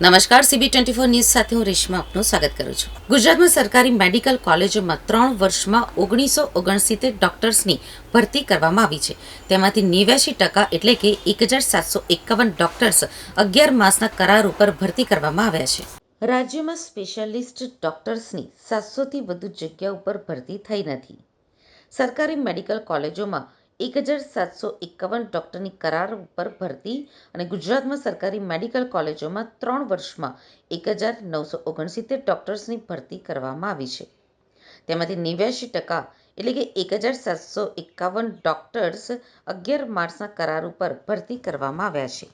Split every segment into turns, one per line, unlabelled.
નમસ્કાર CB twenty four news સાથે હું રેશમા આપનું સ્વાગત કરું છું. ગુજરાતમાં સરકારી મેડિકલ કોલેજોમાં ત્રણ વર્ષમાં ઓગણીસો ઓગણસિત્તેર ડોક્ટર્સની ભરતી કરવામાં આવી છે. તેમાંથી નેવ્યાસી ટકા એટલે કે એક હજાર સાતસો એકાવન ડોક્ટર્સ અગિયાર માસના કરાર ઉપર ભરતી કરવામાં આવ્યા છે. રાજ્યમાં સ્પેશિયાલિસ્ટ ડોક્ટર્સની સાતસોથી વધુ જગ્યા ઉપર ભરતી થઈ નથી. સરકારી મેડિકલ કોલેજોમાં એક હજાર સાતસો એકાવન ડૉક્ટરની કરાર ઉપર ભરતી અને ગુજરાતમાં સરકારી મેડિકલ કોલેજોમાં ત્રણ વર્ષમાં એક હજાર નવસો ઓગણસિત્તેર ડૉક્ટર્સની ભરતી કરવામાં આવી છે. તેમાંથી નેવ્યાશી ટકા એટલે કે એક હજાર સાતસો એકાવન ડૉક્ટર્સ અગિયાર માર્ચના કરાર ઉપર ભરતી કરવામાં આવ્યા છે.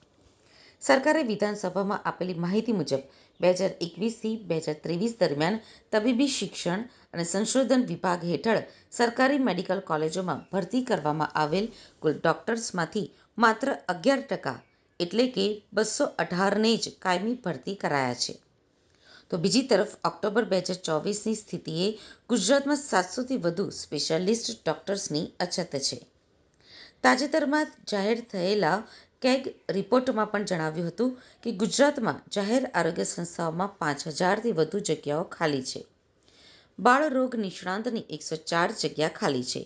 સરકારે વિધાનસભામાં આપેલી માહિતી મુજબ, બે હજાર એકવીસથી બે હજાર ત્રેવીસ દરમિયાન તબીબી શિક્ષણ અને સંશોધન વિભાગ હેઠળ સરકારી મેડિકલ કોલેજોમાં ભરતી કરવામાં આવેલ કુલ ડોક્ટર્સમાંથી માત્ર અગિયાર ટકા એટલે કે બસો અઢારને જ કાયમી ભરતી કરાયા છે. તો બીજી તરફ, ઓક્ટોબર બે હજાર ચોવીસની સ્થિતિએ ગુજરાતમાં સાતસોથી વધુ સ્પેશિયાલિસ્ટ ડોક્ટર્સની અછત છે. તાજેતરમાં જાહેર થયેલા કેગ રિપોર્ટમાં પણ જણાવ્યું હતું કે ગુજરાતમાં જાહેર આરોગ્ય સંસ્થાઓમાં પાંચ હજારથી વધુ જગ્યાઓ ખાલી છે. બાળરોગ નિષ્ણાંતની એકસો ચાર જગ્યા ખાલી છે.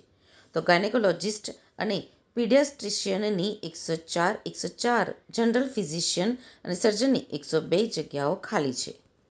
તો ગાયનેકોલોજિસ્ટ અને પીડિયાસ્ટ્રિશિયનની એકસો ચાર એકસો ચાર જનરલ ફિઝિશિયન અને સર્જનની એકસો બે જગ્યાઓ ખાલી છે.